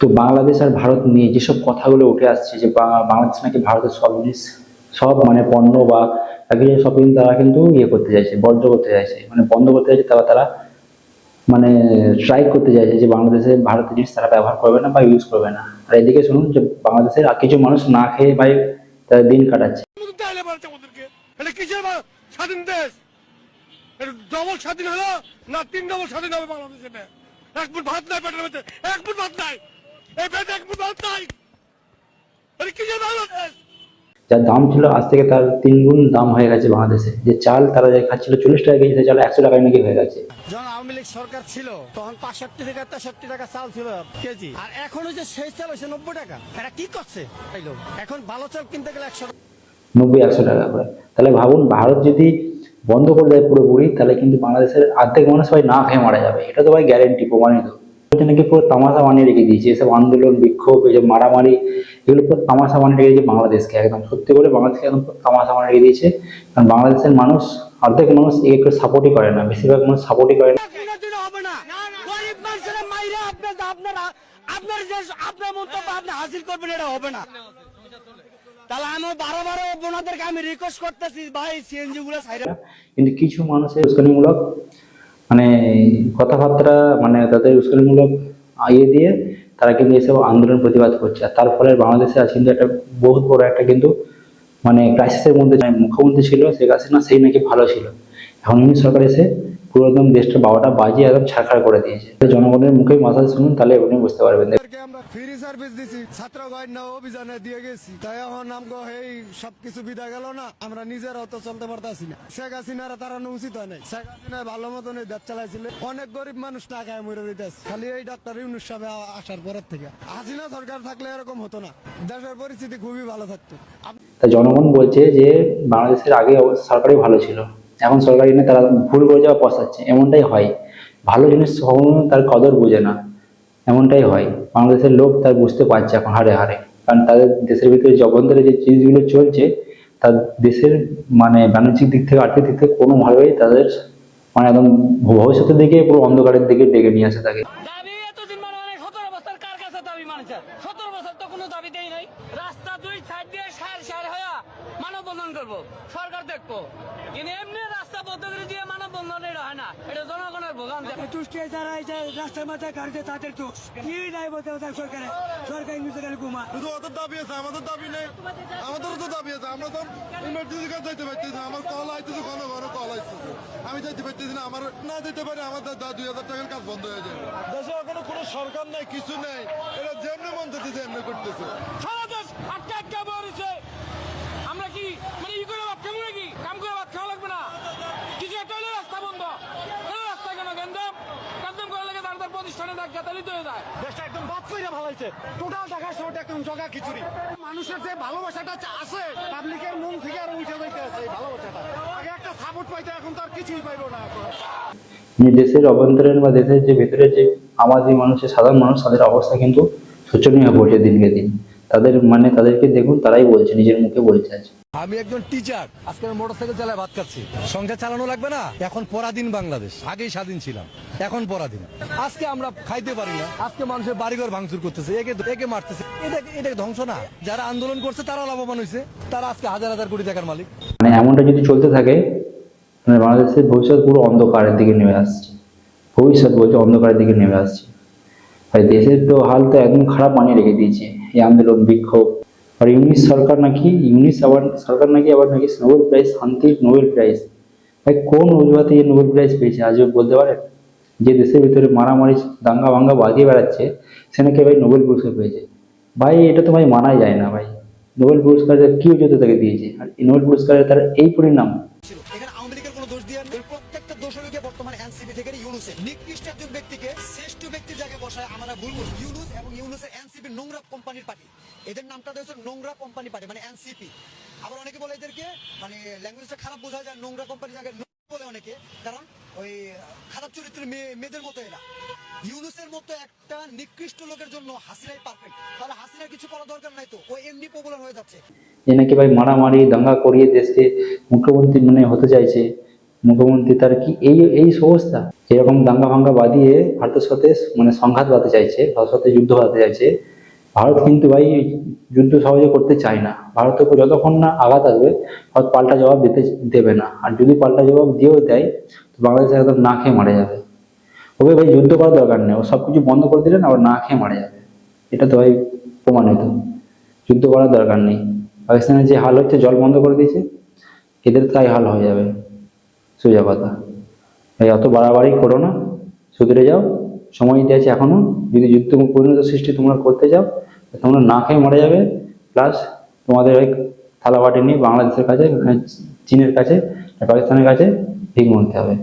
তো বাংলাদেশ আর ভারত নিয়ে যেসব কথাগুলো উঠে আসছে যে বাংলাদেশ নাকি ভারতের সব জিনিস, সব মানে পণ্য বা একই সব কিন্তু তারা কিন্তু ইয়ে করতে চাইছে, বর্জ্য করতে চাইছে। মানে বন্ধ করতে চাইছে তারা তারা মানে ট্রাই করতে চাইছে যে বাংলাদেশে ভারতের জিনিস তারা ব্যবহার করবে না বা ইউজ করবে না। আর এদিকে শুনুন যে বাংলাদেশের কিছু মানুষ না খেয়ে ভাই তারা দিন কাটাচ্ছে। স্বাধীন দেশ? ডবল স্বাধীন হলো না তিন ডবল স্বাধীন হবে বাংলাদেশে? এক ফুট ভাত নাই পেটের মধ্যে। এক ফুট ভাত নাই। এই পেটে এক ফুট ভাত নাই। কিসের বাংলাদেশ যার দাম ছিল আজ থেকে তার তিন গুণ দাম হয়ে গেছে বাংলাদেশে। যে চাল তারা যে খাচ্ছিল চল্লিশ টাকা কেজি চাল একশো টাকায় নাকি হয়ে গেছে। যখন আওয়ামী লীগ সরকার ছিল তখন পাঁচষট্টি থেকে তেষট্টি টাকা চাল ছিল কেজি। আর এখন যে সেই চাল হয়েছে নব্বই টাকা। এটা কি করছে? এখন ভালো চাল কিনতে গেলে একশো নব্বই একশো টাকা করে। তাহলে ভাবুন ভারত যদি বন্ধ করে দেয় পুরোপুরি তাহলে কিন্তু বাংলাদেশের অর্ধেক মানুষ ভাই না খেয়ে মারা যাবে। এটা তো ভাই গ্যারেন্টি প্রমাণিত। নাকি পুরো তামাশা বানিয়ে রেখে দিয়েছে। এসব আন্দোলন, বিক্ষোভ যে মারামারি, এগুলো পুরো তামাশা বানিয়ে রেখে দিয়েছে বাংলাদেশকে একদম। সত্যি করে বাংলাদেশকে একদম পুরো তামাশা বানিয়ে রেখে দিয়েছে। কারণ বাংলাদেশের মানুষ অর্ধেক মানুষ একে সাপোর্টই করে না। বেশিরভাগ মানুষ সাপোর্টই করে না। আপনার আপনার যে আপনার মন্তব্য আপনি হাসিল করবেন, এটা হবে না। তাহলে আমি বারো বারো বোনাদেরকে আমি রিকোয়েস্ট করতেছি, ভাই সিএনজি গুলো কিন্তু কিছু মানুষের উস্কানিমূলক মানে কথাবার্তা মানে তাদের উস্কানিমূলক ইয়ে দিয়ে তারা কিন্তু এসব আন্দোলন প্রতিবাদ করছে। আর তার ফলে বাংলাদেশে আজ কিন্তু একটা বহুত বড় একটা কিন্তু মানে ক্রাইসিসের মধ্যে মুখ্যমন্ত্রী ছিল, শেখ হাসিনা সেই নাকি ভালো ছিল। এখন ইউনিট সরকার এসে পুরো একদম দেশটা বারোটা বাজিয়ে একদম ছাড়খাড় করে দিয়েছে। জনগণের মুখে মাথা শুনুন তাহলে আপনি বুঝতে পারবেন। আমরা ফ্রি সার্ভিস দিছি। ছাত্র গয়না অভিযানে দিয়ে গেছি। তাই এখন আমগো এই সবকিছু বিদা গেল না? আমরা নিজের অত চলতে পারতাছি না। শেখ হাসিনার তারানো উচিত হয় নাই। শেখ হাসিনা ভালো মতন দেশ চালাইছিল। অনেক গরিব মানুষ টাকায় মরে দিতেছে খালি এই ডাক্তার ইউনুস সাহেব আসার পরের থেকে। হাসিনা সরকার থাকলে এরকম হতো না। দেশের পরিস্থিতি খুবই ভালো থাকতো। তা জনগণ বলছে যে বাংলাদেশের আগে সরকারই ভালো ছিল। এখন সরকারি জন্য তারা ভুল করে যাওয়া পশাচ্ছে এমনটাই হয়। ভালো জিনিস কখনো তার কদর বোঝে না, এমনটাই হয়। বাংলাদেশের লোক তার বুঝতে পারছে এখন হারে হারে। কারণ তাদের দেশের ভিতরে অভ্যন্তরে যে জিনিসগুলো চলছে, তার দেশের মানে বাণিজ্যিক দিক থেকে, আর্থিক দিক থেকে কোনোভাবেই তাদের মানে একদম ভবিষ্যতের দিকে পুরো অন্ধকারের দিকে ডেকে নিয়ে আসে তাকে দাবি এতদিন মানে অনেক সতেরো বছর কার মানছে সতেরো বছর তো কোনো দাবি দেই নাই। রাস্তা দুই সাইড দিয়ে সার সার হয়ে মানববন্ধন করব। সরকার দেখব। কিন্তু এমনি রাস্তা পদ্ধতি দিয়ে মানববন্ধন এটা হয় না। এটা জনগণের ভোগান যারা এই যে রাস্তার মাথায় গাড়িতে তাদের দোষ। কি নাই বলতে সরকারে? সরকার ইংলিশে গেলে ঘুমা শুধু ওদের দাবি আছে আমাদের দাবি নেই। আমাদেরও তো দাবি আছে আমরা তো ইমার্জেন্সি কাজ যাইতে পারতেছি আমার কল আইতেছে ঘন ঘন কল আইতেছে। আমি যাইতে পারতেছি না আমার না যেতে পারে আমার দুই হাজার টাকার কাজ বন্ধ হয়ে যাবে। দেশে এখনও কোনো সরকার নাই কিছু নেই। এরা যেমনি মন চাইতেছে এমনি করতেছে। সারা দেশ আটকে আটকে বেরিয়েছে আমরা কি মানে ই করে ভাত খাব নাকি কাম করে ভাত খাওয়া লাগবে না কিছু একটা হলে রাস্তা বন্ধ কেন রাস্তা কেন গেন্দাম গেন্দাম করে লাগে তার তার প্রতিষ্ঠানে হয়ে যায়। দেশটা একদম বাদ করে ভালাইছে। টোটাল ঢাকা শহরটা একদম জগা খিচুড়ি। মানুষের যে ভালোবাসাটা আছে পাবলিকের মন থেকে আর উঠে যাইতে আছে এই ভালোবাসাটা। আগে একটা সাপোর্ট পাইতে এখন তার কিছুই পাইবো না যে দেশের অভ্যন্তরীণ বা দেশের যে ভিতরে যে আমাদের মানুষের সাধারণ মানুষ তাদের অবস্থা কিন্তু শোচনীয় হয়ে পড়ছে দিনকে দিন। তাদের মানে তাদেরকে দেখুন তারাই বলছে নিজের মুখে বলছে আজ। আমি একজন টিচার আজকে মোটর সাইকেল চালায় ভাত খাচ্ছি। সংসার চালানো লাগবে না। এখন পরাধীন বাংলাদেশ। আগেই স্বাধীন ছিলাম। এখন পরাধীন। আজকে আমরা খাইতে পারি না। আজকে মানুষের বাড়িঘর ভাঙচুর করতেছে। একে একে মারতেছে। এটা এটা ধ্বংস না? যারা আন্দোলন করছে তারা লাভবান হয়েছে তারা আজকে হাজার হাজার কোটি টাকার মালিক। মানে এমনটা যদি চলতে থাকে মানে বাংলাদেশের ভবিষ্যৎ পুরো অন্ধকারের দিকে নেমে আসছে। ভবিষ্যৎ বলতে অন্ধকারের দিকে নেমে আসছে। দেশের তো হাল তো একদম খারাপ বানিয়ে রেখে দিয়েছে। এই আন্দোলন, বিক্ষোভ। আর ইংলিশ সরকার নাকি, ইংলিশ আবার, সরকার নাকি আবার নাকি নোবেল প্রাইজ, শান্তির নোবেল প্রাইজ। ভাই, কোন অজুহাতে এই নোবেল প্রাইজ পেয়েছে? আজও বলতে পারেন? যে দেশের ভিতরে মারামারি, দাঙ্গা ভাঙ্গা বাজিয়ে বেড়াচ্ছে, সে নাকি ভাই নোবেল পুরস্কার পেয়েছে। ভাই, এটা তো ভাই মানাই যায় না ভাই। নোবেল পুরস্কার কি অজুহাতে তাকে দিয়েছে? আর এই নোবেল পুরস্কারের তার এই পরিণাম? নিকৃষ্ট একজন ব্যক্তিকে, শ্রেষ্ঠ ব্যক্তির জায়গায় বসায় আমরা ইউনুস এবং ইউনুসের এনসিপি নোংরা কোম্পানির পার্টি। এদের নামটা হচ্ছে নোংরা কোম্পানি পার্টি মানে এনসিপি। আবার অনেকে বলে এদেরকে মানে ল্যাঙ্গুয়েজটা খারাপ বোঝা যায় নোংরা কোম্পানির জায়গায় বলে অনেকে, কারণ ওই খারাপ চরিত্রের মেয়ে, মেয়েদের মতো এরা। ইউনুসের মতো একটা নিকৃষ্ট লোকের জন্য হাসিনাই পারফেক্ট তাহলে হাসিনার কিছু করার দরকার নাই তো এমনি পপুলার হয়ে যাচ্ছে। যে নাকি ভাই মারামারি, দাঙ্গা করিয়ে দেশকে মুখ্যমন্ত্রী মানে হতে চাইছে? মুখ্যমন্ত্রী তার কি এই এই অবস্থা এরকম দাঙ্গা ভাঙ্গা বাদিয়ে ভারতের সাথে মানে সংঘাত বাঁধতে চাইছে, ভারতের সাথে যুদ্ধ বাঁধতে চাইছে। ভারত কিন্তু ভাই যুদ্ধ সহজে করতে চায় না। উপর যতক্ষণ না আঘাত আসবে, ভারত পাল্টা জবাব দিতে, দেবে না। আর যদি পাল্টা জবাব দিয়েও দেয়, তো বাংলাদেশ একদম না খেয়ে মারা যাবে। ওকে ভাই যুদ্ধ করার দরকার নেই। ও সব কিছু বন্ধ করে দিলেন আবার না খেয়ে মারা যাবে। এটা তো ভাই প্রমাণিত। যুদ্ধ করার দরকার নেই। পাকিস্তানের যে হাল হচ্ছে, জল বন্ধ করে দিয়েছে, এদের তাই হাল হয়ে যাবে। সোজা কথা। ভাই, অত বাড়াবাড়ি করো না। সুধরে যাও। সময় দিতে আছে এখনও যদি যুদ্ধ পরিণত সৃষ্টি তোমরা করতে যাও তোমরা না খেয়ে মরে যাবে। প্লাস তোমাদের ওই থালাবাটি নিয়ে বাংলাদেশের কাছে চীনের কাছে, পাকিস্তানের কাছে ভিক মরতে হবে।